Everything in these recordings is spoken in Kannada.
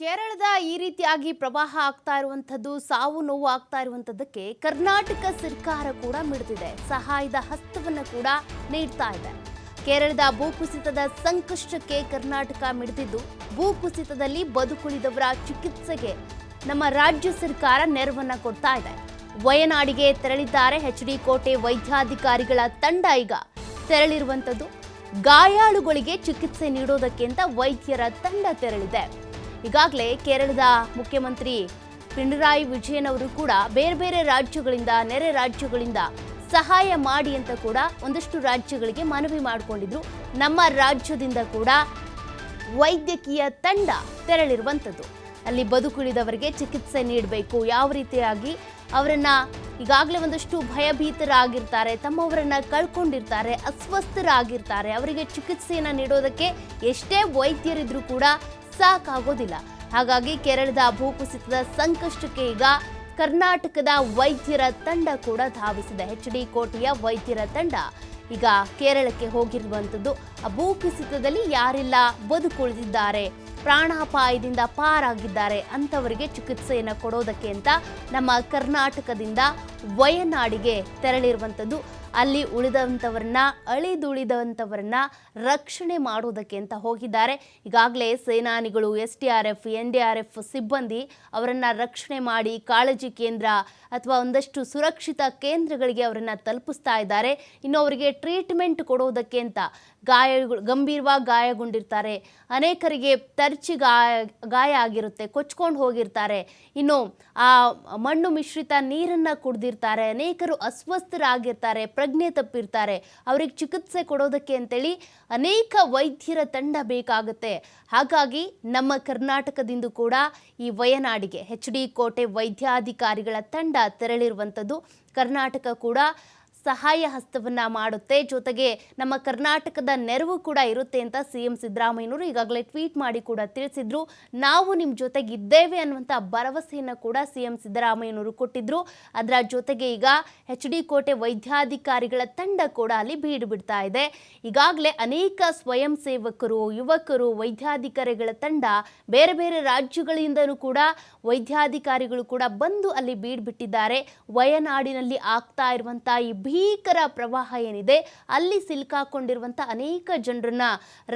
ಕೇರಳದ ಈ ರೀತಿಯಾಗಿ ಪ್ರವಾಹ ಆಗ್ತಾ ಇರುವಂಥದ್ದು, ಸಾವು ನೋವು ಆಗ್ತಾ ಇರುವಂಥದ್ದಕ್ಕೆ ಕರ್ನಾಟಕ ಸರ್ಕಾರ ಕೂಡ ಮಿಡ್ತಿದೆ ಸಹಾಯದ ಹಸ್ತವನ್ನು ಕೂಡ ನೀಡ್ತಾ ಇದೆ. ಕೇರಳದ ಭೂಕುಸಿತದ ಸಂಕಷ್ಟಕ್ಕೆ ಕರ್ನಾಟಕ ಮಿಡಿದಿದ್ದು ಭೂಕುಸಿತದಲ್ಲಿ ಬದುಕುಳಿದವರ ಚಿಕಿತ್ಸೆಗೆ ನಮ್ಮ ರಾಜ್ಯ ಸರ್ಕಾರ ನೆರವನ್ನ ಕೊಡ್ತಾ ಇದೆ. ವಯನಾಡಿಗೆ ತೆರಳಿದ್ದಾರೆ ಎಚ್ ಡಿ ಕೋಟೆ ವೈದ್ಯಾಧಿಕಾರಿಗಳ ತಂಡ ಈಗ ತೆರಳಿರುವಂಥದ್ದು. ಗಾಯಾಳುಗಳಿಗೆ ಚಿಕಿತ್ಸೆ ನೀಡೋದಕ್ಕಿಂತ ವೈದ್ಯರ ತಂಡ ತೆರಳಿದೆ. ಈಗಾಗಲೇ ಕೇರಳದ ಮುಖ್ಯಮಂತ್ರಿ ಪಿಣರಾಯಿ ವಿಜಯನ್ ಅವರು ಕೂಡ ಬೇರೆ ಬೇರೆ ರಾಜ್ಯಗಳಿಂದ, ನೆರೆ ರಾಜ್ಯಗಳಿಂದ ಸಹಾಯ ಮಾಡಿ ಅಂತ ಕೂಡ ಒಂದಷ್ಟು ರಾಜ್ಯಗಳಿಗೆ ಮನವಿ ಮಾಡಿಕೊಂಡಿದ್ರು. ನಮ್ಮ ರಾಜ್ಯದಿಂದ ಕೂಡ ವೈದ್ಯಕೀಯ ತಂಡ ತೆರಳಿರುವಂಥದ್ದು. ಅಲ್ಲಿ ಬದುಕುಳಿದವರಿಗೆ ಚಿಕಿತ್ಸೆ ನೀಡಬೇಕು. ಯಾವ ರೀತಿಯಾಗಿ ಅವರನ್ನು ಈಗಾಗಲೇ ಒಂದಷ್ಟು ಭಯಭೀತರಾಗಿರ್ತಾರೆ, ತಮ್ಮವರನ್ನ ಕಳ್ಕೊಂಡಿರ್ತಾರೆ, ಅಸ್ವಸ್ಥರಾಗಿರ್ತಾರೆ, ಅವರಿಗೆ ಚಿಕಿತ್ಸೆಯನ್ನು ನೀಡೋದಕ್ಕೆ ಎಷ್ಟೇ ವೈದ್ಯರಿದ್ರೂ ಕೂಡ ಸಾಕಾಗೋದಿಲ್ಲ ಹಾಗಾಗಿ ಕೇರಳದ ಭೂಕುಸಿತದ ಸಂಕಷ್ಟಕ್ಕೆ ಈಗ ಕರ್ನಾಟಕದ ವೈದ್ಯರ ತಂಡ ಕೂಡ ಧಾವಿಸಿದೆ. ಎಚ್ ಡಿ ಕೋಟೆಯ ವೈದ್ಯರ ತಂಡ ಈಗ ಕೇರಳಕ್ಕೆ ಹೋಗಿರುವಂಥದ್ದು ಆ ಭೂಕುಸಿತದಲ್ಲಿ ಯಾರೆಲ್ಲ ಬದುಕುಳಿದಿದ್ದಾರೆ, ಪ್ರಾಣಾಪಾಯದಿಂದ ಪಾರಾಗಿದ್ದಾರೆ ಅಂಥವರಿಗೆ ಚಿಕಿತ್ಸೆಯನ್ನು ಕೊಡೋದಕ್ಕೆ ಅಂತ ನಮ್ಮ ಕರ್ನಾಟಕದಿಂದ ವಯನಾಡಿಗೆ ತೆರಳಿರುವಂಥದ್ದು ಅಲ್ಲಿ ಉಳಿದಂಥವ್ರನ್ನ, ಅಳಿದುಳಿದಂಥವ್ರನ್ನ ರಕ್ಷಣೆ ಮಾಡೋದಕ್ಕೆ ಅಂತ ಹೋಗಿದ್ದಾರೆ. ಈಗಾಗಲೇ ಸೇನಾನಿಗಳು, S D R F, N D R F ಸಿಬ್ಬಂದಿ ಅವರನ್ನು ರಕ್ಷಣೆ ಮಾಡಿ ಕಾಳಜಿ ಕೇಂದ್ರ ಅಥವಾ ಒಂದಷ್ಟು ಸುರಕ್ಷಿತ ಕೇಂದ್ರಗಳಿಗೆ ಅವರನ್ನು ತಲುಪಿಸ್ತಾ ಇದ್ದಾರೆ. ಇನ್ನು ಅವರಿಗೆ ಟ್ರೀಟ್ಮೆಂಟ್ ಕೊಡೋದಕ್ಕೆ ಅಂತ ಗಾಯಗಳು, ಗಂಭೀರವಾಗಿ ಗಾಯಗೊಂಡಿರ್ತಾರೆ. ಅನೇಕರಿಗೆ ತರ್ಚಿ ಗಾಯ ಗಾಯ ಆಗಿರುತ್ತೆ, ಕೊಚ್ಕೊಂಡು ಹೋಗಿರ್ತಾರೆ. ಇನ್ನು ಆ ಮಣ್ಣು ಮಿಶ್ರಿತ ನೀರನ್ನು ಕುಡ್ದಿರ್ತಾರೆ. ಅನೇಕರು ಅಸ್ವಸ್ಥರಾಗಿರ್ತಾರೆ. ಪ್ರಜ್ಞೆ ತಪ್ಪಿರ್ತಾರೆ. ಅವ್ರಿಗೆ ಚಿಕಿತ್ಸೆ ಕೊಡೋದಕ್ಕೆ ಅಂತೇಳಿ ಅನೇಕ ವೈದ್ಯರ ತಂಡ ಬೇಕಾಗುತ್ತೆ. ಹಾಗಾಗಿ ನಮ್ಮ ಕರ್ನಾಟಕದಿಂದ ಕೂಡ ಈ ವಯನಾಡಿಗೆ ಎಚ್ ಡಿ ಕೋಟೆ ವೈದ್ಯಾಧಿಕಾರಿಗಳ ತಂಡ ತೆರಳಿರುವಂಥದ್ದು ಕರ್ನಾಟಕ ಕೂಡ ಸಹಾಯ ಹಸ್ತವನ್ನ ಮಾಡುತ್ತೆ. ಜೊತೆಗೆ ನಮ್ಮ ಕರ್ನಾಟಕದ ನೆರವು ಕೂಡ ಇರುತ್ತೆ ಅಂತ ಸಿ ಎಂ ಸಿದ್ದರಾಮಯ್ಯನವರು ಈಗಾಗಲೇ ಟ್ವೀಟ್ ಮಾಡಿ ಕೂಡ ತಿಳಿಸಿದ್ರು. ನಾವು ನಿಮ್ಮ ಜೊತೆಗೆ ಇದ್ದೇವೆ ಅನ್ನುವಂಥ ಭರವಸೆಯನ್ನು ಕೂಡ ಸಿ ಎಂ ಸಿದ್ದರಾಮಯ್ಯನವರು ಕೊಟ್ಟಿದ್ರು. ಅದರ ಜೊತೆಗೆ ಈಗ ಎಚ್ ಡಿ ಕೋಟೆ ವೈದ್ಯಾಧಿಕಾರಿಗಳ ತಂಡ ಕೂಡ ಅಲ್ಲಿ ಬೀಡು ಬಿಡ್ತಾ ಇದೆ. ಈಗಾಗಲೇ ಅನೇಕ ಸ್ವಯಂ ಸೇವಕರು, ಯುವಕರು, ವೈದ್ಯಾಧಿಕಾರಿಗಳ ತಂಡ ಬೇರೆ ಬೇರೆ ರಾಜ್ಯಗಳಿಂದಲೂ ಕೂಡ ವೈದ್ಯಾಧಿಕಾರಿಗಳು ಕೂಡ ಬಂದು ಅಲ್ಲಿ ಬೀಡ್ ಬಿಟ್ಟಿದ್ದಾರೆ. ವಯನಾಡಿನಲ್ಲಿ ಆಗ್ತಾ ಇರುವಂತಹ ಈ ಭೀಕರ ಪ್ರವಾಹ ಏನಿದೆ, ಅಲ್ಲಿ ಸಿಲುಕಾಕೊಂಡಿರುವಂಥ ಅನೇಕ ಜನರನ್ನ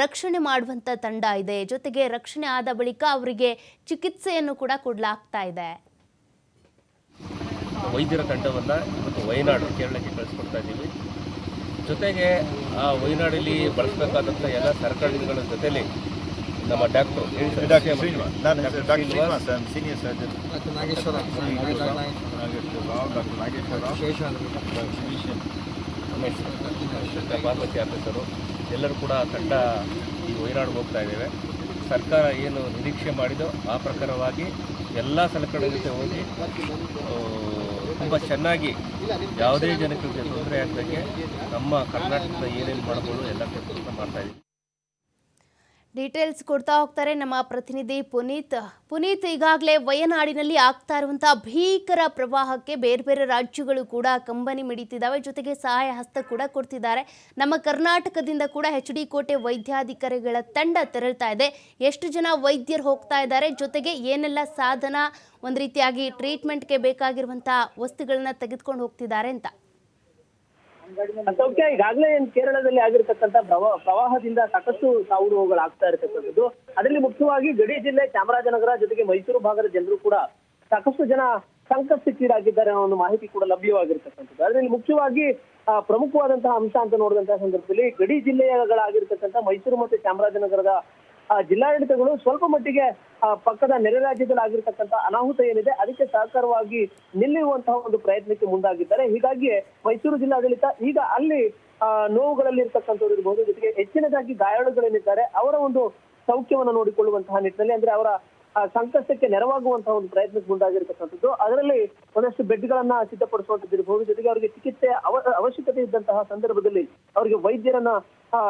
ರಕ್ಷಣೆ ಮಾಡುವಂಥ ತಂಡ ಇದೆ. ಜೊತೆಗೆ ರಕ್ಷಣೆ ಆದ ಬಳಿಕ ಅವರಿಗೆ ಚಿಕಿತ್ಸೆಯನ್ನು ಕೂಡ ಕೊಡಲಾಗ್ತಾ ಇದೆ. ವೈದ್ಯರ ತಂಡವನ್ನು ಇವತ್ತು ವಯನಾಡು ಕೇರಳಕ್ಕೆ ಕಳಿಸ್ಕೊಡ್ತಾ ಇದ್ದೀವಿ. ಜೊತೆಗೆ ಆ ವಯನಾಡಲ್ಲಿ ಬಳಸಬೇಕಾದಂಥ ಎಲ್ಲ ಸರ್ಕಾರಗಳ ಜೊತೆಲಿ ನಮ್ಮ ಡಾಕ್ಟ್ರು. ಡಾಕ್ಟರ್ ಶ್ರೀನಿವಾಸ್. ನಾನು doctor Srinivas. Senior surgeon doctor Nageshwara. Nageshwara. Doctor Nageshwara physician Parvathi officer. ಎಲ್ಲರೂ ಕೂಡ ತಂಡ ಈ ವೈರಾಡ್ ಹೋಗ್ತಾ ಇದ್ದೇವೆ ಸರ್ಕಾರ ಏನು ನಿರೀಕ್ಷೆ ಮಾಡಿದೋ ಆ ಪ್ರಕಾರವಾಗಿ ಎಲ್ಲ ಸಲಕರಣೆ ಜೊತೆ ಹೋಗಿ ತುಂಬ ಚೆನ್ನಾಗಿ ಯಾವುದೇ ಜನಕ್ಕೆ ತೊಂದರೆ ಆಗದಂಗೆ ನಮ್ಮ ಕರ್ನಾಟಕದ ಏನೇನು ಮಾಡ್ಬೋದು ಎಲ್ಲ ಕೆಲಸ ಮಾಡ್ತಾ ಇದ್ದೀವಿ. ಡೀಟೇಲ್ಸ್ ಕೊಡ್ತಾ ಹೋಗ್ತಾರೆ ನಮ್ಮ ಪ್ರತಿನಿಧಿ ಪುನೀತ್. ಪುನೀತ್ ಈಗಾಗಲೇ ವಯನಾಡಿನಲ್ಲಿ ಆಗ್ತಾ ಇರುವಂತಹ ಭೀಕರ ಪ್ರವಾಹಕ್ಕೆ ಬೇರೆ ಬೇರೆ ರಾಜ್ಯಗಳು ಕೂಡ ಕಂಬನಿ ಮಿಡಿತಿದ್ದಾವೆ. ಜೊತೆಗೆ ಸಹಾಯ ಹಸ್ತ ಕೂಡ ಕೊಡ್ತಿದ್ದಾರೆ. ನಮ್ಮ ಕರ್ನಾಟಕದಿಂದ ಕೂಡ ಎಚ್ ಡಿ ಕೋಟೆ ವೈದ್ಯಾಧಿಕಾರಿಗಳ ತಂಡ ತೆರಳ್ತಾ ಇದೆ. ಎಷ್ಟು ಜನ ವೈದ್ಯರು ಹೋಗ್ತಾ ಇದ್ದಾರೆ? ಜೊತೆಗೆ ಏನೆಲ್ಲ ಸಾಧನ ಒಂದು ರೀತಿಯಾಗಿ ಟ್ರೀಟ್ಮೆಂಟ್ಗೆ ಬೇಕಾಗಿರುವಂತಹ ವಸ್ತುಗಳನ್ನ ತೆಗೆದುಕೊಂಡು ಹೋಗ್ತಿದ್ದಾರೆ ಅಂತ. ಸೌಖ್ಯ ಈಗಾಗಲೇ ಕೇರಳದಲ್ಲಿ ಆಗಿರ್ತಕ್ಕಂಥ ಪ್ರವಾ- ಪ್ರವಾಹದಿಂದ ಸಾಕಷ್ಟು ಸಾವು ನೋವುಗಳು ಆಗ್ತಾ ಇರತಕ್ಕಂಥದ್ದು. ಅದರಲ್ಲಿ ಮುಖ್ಯವಾಗಿ ಗಡಿ ಜಿಲ್ಲೆ ಚಾಮರಾಜನಗರ ಜೊತೆಗೆ ಮೈಸೂರು ಭಾಗದ ಜನರು ಕೂಡ ಸಾಕಷ್ಟು ಜನ ಸಂಕಷ್ಟಕ್ಕೀಡಾಗಿದ್ದಾರೆ ಅನ್ನೋ ಒಂದು ಮಾಹಿತಿ ಕೂಡ ಲಭ್ಯವಾಗಿರ್ತಕ್ಕಂಥದ್ದು. ಅದರಲ್ಲಿ ಮುಖ್ಯವಾಗಿ ಪ್ರಮುಖವಾದಂತಹ ಅಂಶ ಅಂತ ನೋಡಿದಂತಹ ಸಂದರ್ಭದಲ್ಲಿ ಗಡಿ ಜಿಲ್ಲೆಗಳಾಗಿರ್ತಕ್ಕಂಥ ಮೈಸೂರು ಮತ್ತು ಚಾಮರಾಜನಗರದ ಜಿಲ್ಲಾಡಳಿತಗಳು ಸ್ವಲ್ಪ ಮಟ್ಟಿಗೆ ಪಕ್ಕದ ನೆರೆ ರಾಜ್ಯದಲ್ಲಿ ಅನಾಹುತ ಏನಿದೆ, ಅದಕ್ಕೆ ಸಹಕಾರವಾಗಿ ನಿಲ್ಲುವಂತಹ ಒಂದು ಪ್ರಯತ್ನಕ್ಕೆ ಮುಂದಾಗಿದ್ದಾರೆ. ಹೀಗಾಗಿ ಮೈಸೂರು ಜಿಲ್ಲಾಡಳಿತ ಈಗ ಅಲ್ಲಿ ನೋವುಗಳಲ್ಲಿ ಇರ್ತಕ್ಕಂಥವ್ರು ಇರ್ಬೋದು, ಜೊತೆಗೆ ಹೆಚ್ಚಿನದಾಗಿ ಗಾಯಾಳುಗಳೇನಿದ್ದಾರೆ, ಅವರ ಒಂದು ಸೌಖ್ಯವನ್ನು ನೋಡಿಕೊಳ್ಳುವಂತಹ ನಿಟ್ಟಿನಲ್ಲಿ, ಅಂದ್ರೆ ಅವರ ಸಂಕಷ್ಟಕ್ಕೆ ನೆರವಾಗುವಂತಹ ಒಂದು ಪ್ರಯತ್ನಕ್ಕೆ ಮುಂದಾಗಿರ್ತಕ್ಕಂಥದ್ದು. ಅದರಲ್ಲಿ ಒಂದಷ್ಟು ಬೆಡ್ಗಳನ್ನ ಸಿದ್ಧಪಡಿಸುವಂತದ್ದು ಇರಬಹುದು ಜೊತೆಗೆ ಅವರಿಗೆ ಚಿಕಿತ್ಸೆ ಅವ- ಅವಶ್ಯಕತೆ ಇದ್ದಂತಹ ಸಂದರ್ಭದಲ್ಲಿ ಅವರಿಗೆ ವೈದ್ಯರನ್ನ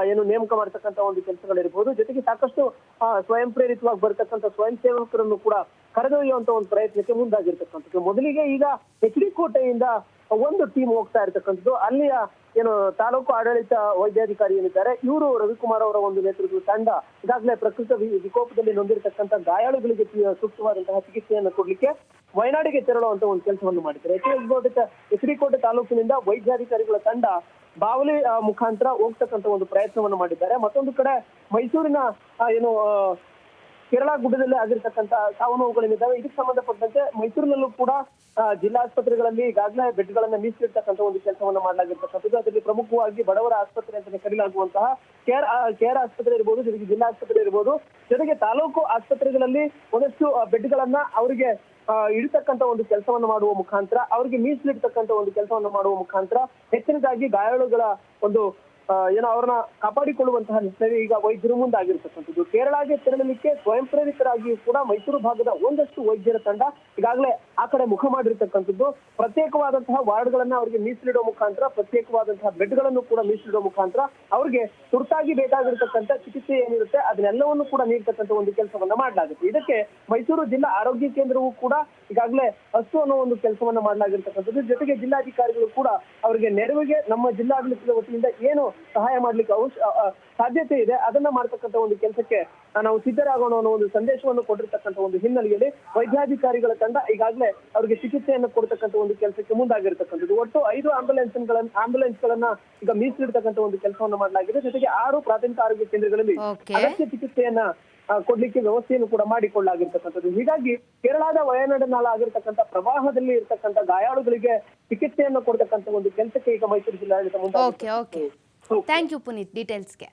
ಏನು ನೇಮಕ ಮಾಡತಕ್ಕಂತ ಒಂದು ಕೆಲಸಗಳಿರಬಹುದು ಜೊತೆಗೆ ಸಾಕಷ್ಟು ಆ, ಸ್ವಯಂ ಪ್ರೇರಿತವಾಗಿ ಬರ್ತಕ್ಕಂಥ ಸ್ವಯಂ ಸೇವಕರನ್ನು ಕೂಡ ಕರೆದೊಯ್ಯುವಂತ ಒಂದು ಪ್ರಯತ್ನಕ್ಕೆ ಮುಂದಾಗಿರ್ತಕ್ಕಂಥದ್ದು. ಮೊದಲಿಗೆ ಈಗ ಎಚ್ ಡಿ ಕೋಟೆಯಿಂದ ಒಂದು ಟೀಮ್ ಹೋಗ್ತಾ ಇರ್ತಕ್ಕಂಥದ್ದು. ಅಲ್ಲಿಯ ಏನು ತಾಲೂಕು ಆಡಳಿತ ವೈದ್ಯಾಧಿಕಾರಿ ಏನಿದ್ದಾರೆ ಇವರು ರವಿಕುಮಾರ್ ಅವರ ಒಂದು ನೇತೃತ್ವದ ತಂಡ ಈಗಾಗಲೇ ಪ್ರಕೃತ ವಿಕೋಪದಲ್ಲಿ ನೊಂದಿರತಕ್ಕಂಥ ಗಾಯಾಳುಗಳಿಗೆ ಸೂಕ್ತವಾದಂತಹ ಚಿಕಿತ್ಸೆಯನ್ನು ಕೊಡ್ಲಿಕ್ಕೆ ವಯನಾಡಿಗೆ ತೆರಳುವಂತ ಒಂದು ಕೆಲಸವನ್ನು ಮಾಡಿದ್ದಾರೆ. ಎಚ್ ಡಿ ಕೋಟೆ ತಾಲೂಕಿನಿಂದ ವೈದ್ಯಾಧಿಕಾರಿಗಳ ತಂಡ ಬಾವಲಿ ಮುಖಾಂತರ ಹೋಗ್ತಕ್ಕಂಥ ಒಂದು ಪ್ರಯತ್ನವನ್ನು ಮಾಡಿದ್ದಾರೆ. ಮತ್ತೊಂದು ಕಡೆ ಮೈಸೂರಿನ ಏನು ಕೇರಳ ಗುಡ್ಡದಲ್ಲಿ ಆಗಿರ್ತಕ್ಕಂತಹ ಸಾವು ನೋವುಗಳೇನಿದ್ದಾವೆ ಇದಕ್ಕೆ ಸಂಬಂಧಪಟ್ಟಂತೆ ಮೈಸೂರಿನಲ್ಲೂ ಕೂಡ ಜಿಲ್ಲಾ ಆಸ್ಪತ್ರೆಗಳಲ್ಲಿ ಈಗಾಗಲೇ ಬೆಡ್ಗಳನ್ನ ಮೀಸಲಿರ್ತಕ್ಕಂಥ ಒಂದು ಕೆಲಸವನ್ನು ಮಾಡಲಾಗಿರ್ತಕ್ಕಂಥದ್ದು. ಅದರಲ್ಲಿ ಪ್ರಮುಖವಾಗಿ ಬಡವರ ಆಸ್ಪತ್ರೆ ಅಂತಾನೆ ಕರೆಯಲಾಗುವಂತಹ ಕೇರ್ ಕೇರ್ ಆಸ್ಪತ್ರೆ ಇರ್ಬೋದು, ಜೊತೆಗೆ ಜಿಲ್ಲಾ ಆಸ್ಪತ್ರೆ ಇರ್ಬೋದು. ಜೊತೆಗೆ ತಾಲೂಕು ಆಸ್ಪತ್ರೆಗಳಲ್ಲಿ ಒಂದಷ್ಟು ಬೆಡ್ ಗಳನ್ನ ಅವರಿಗೆ ಇಡತಕ್ಕಂತ ಒಂದು ಕೆಲಸವನ್ನು ಮಾಡುವ ಮುಖಾಂತರ, ಅವರಿಗೆ ಮೀಸಲಿಡ್ತಕ್ಕಂಥ ಒಂದು ಕೆಲಸವನ್ನು ಮಾಡುವ ಮುಖಾಂತರ ಹೆಚ್ಚಿನದಾಗಿ ಗಾಯಾಳುಗಳ ಒಂದು ಏನೋ ಅವ್ರನ್ನ ಕಾಪಾಡಿಕೊಳ್ಳುವಂತಹ ನಿಟ್ಟಿನಲ್ಲಿ ಈಗ ವೈದ್ಯರು ಮುಂದಾಗಿರ್ತಕ್ಕಂಥದ್ದು. ಕೇರಳಗೆ ತೆರಳಲಿಕ್ಕೆ ಸ್ವಯಂ ಪ್ರೇರಿತರಾಗಿಯೂ ಕೂಡ ಮೈಸೂರು ಭಾಗದ ಒಂದಷ್ಟು ವೈದ್ಯರ ತಂಡ ಈಗಾಗಲೇ ಆ ಕಡೆ ಮುಖ ಮಾಡಿರ್ತಕ್ಕಂಥದ್ದು. ಪ್ರತ್ಯೇಕವಾದಂತಹ ವಾರ್ಡ್ಗಳನ್ನ ಅವರಿಗೆ ಮೀಸಲಿಡುವ ಮುಖಾಂತರ, ಪ್ರತ್ಯೇಕವಾದಂತಹ ಬೆಡ್ಗಳನ್ನು ಕೂಡ ಮೀಸಲಿಡುವ ಮುಖಾಂತರ ಅವರಿಗೆ ತುರ್ತಾಗಿ ಬೇಕಾಗಿರ್ತಕ್ಕಂಥ ಚಿಕಿತ್ಸೆ ಏನಿರುತ್ತೆ ಅದನ್ನೆಲ್ಲವನ್ನು ಕೂಡ ನೀಡ್ತಕ್ಕಂಥ ಒಂದು ಕೆಲಸವನ್ನ ಮಾಡಲಾಗುತ್ತೆ. ಇದಕ್ಕೆ ಮೈಸೂರು ಜಿಲ್ಲಾ ಆರೋಗ್ಯ ಕೇಂದ್ರವೂ ಕೂಡ ಈಗಾಗಲೇ ಹಸು ಅನ್ನೋ ಒಂದು ಕೆಲಸವನ್ನ ಮಾಡಲಾಗಿರ್ತಕ್ಕಂಥದ್ದು. ಜೊತೆಗೆ ಜಿಲ್ಲಾಧಿಕಾರಿಗಳು ಕೂಡ ಅವರಿಗೆ ನೆರವಿಗೆ ನಮ್ಮ ಜಿಲ್ಲಾಡಳಿತದ ವತಿಯಿಂದ ಏನು ಸಹಾಯ ಮಾಡ್ಲಿಕ್ಕೆ ಅವಶ್ಯ ಸಾಧ್ಯತೆ ಇದೆ. ಅದನ್ನ ಮಾಡ್ತಕ್ಕಂಥ ಒಂದು ಕೆಲಸಕ್ಕೆ ನಾವು ಸಿದ್ಧರಾಗೋಣ ಅನ್ನೋ ಒಂದು ಸಂದೇಶವನ್ನು ಕೊಟ್ಟಿರ್ತಕ್ಕಂಥ ಒಂದು ಹಿನ್ನೆಲೆಯಲ್ಲಿ ವೈದ್ಯಾಧಿಕಾರಿಗಳ ತಂಡ ಈಗಾಗಲೇ ಅವರಿಗೆ ಚಿಕಿತ್ಸೆಯನ್ನು ಕೊಡ್ತಕ್ಕಂಥ ಒಂದು ಕೆಲಸಕ್ಕೆ ಮುಂದಾಗಿರ್ತಕ್ಕಂಥದ್ದು. ಒಟ್ಟು ಐದು ಆಂಬುಲೆನ್ಸ್ ಆಂಬುಲೆನ್ಸ್ ಗಳನ್ನ ಈಗ ಮೀಸಲಿಡ್ತಕ್ಕಂಥ ಒಂದು ಕೆಲಸವನ್ನು ಮಾಡಲಾಗಿದೆ. ಜೊತೆಗೆ ಆರು ಪ್ರಾಥಮಿಕ ಆರೋಗ್ಯ ಕೇಂದ್ರಗಳಲ್ಲಿ. ಅಗತ್ಯ ಚಿಕಿತ್ಸೆಯನ್ನ ಕೊಡ್ಲಿಕ್ಕೆ ವ್ಯವಸ್ಥೆಯನ್ನು ಕೂಡ ಮಾಡಿಕೊಳ್ಳಲಾಗಿರ್ತಕ್ಕಂಥದ್ದು. ಹೀಗಾಗಿ ಕೇರಳದ ವಯನಾಡಿನಲ್ಲಿ ಆಗಿರ್ತಕ್ಕಂಥ ಪ್ರವಾಹದಲ್ಲಿ ಇರ್ತಕ್ಕಂಥ ಗಾಯಾಳುಗಳಿಗೆ ಚಿಕಿತ್ಸೆಯನ್ನು ಕೊಡ್ತಕ್ಕಂಥ ಒಂದು ಕೆಲಸಕ್ಕೆ ಈಗ ಮೈಸೂರು ಜಿಲ್ಲಾಡಳಿತ ಮುಂದೆ ಥ್ಯಾಂಕ್ ಯು ಪುನೀತ್ ಡೀಟೇಲ್ಸ್ಗೆ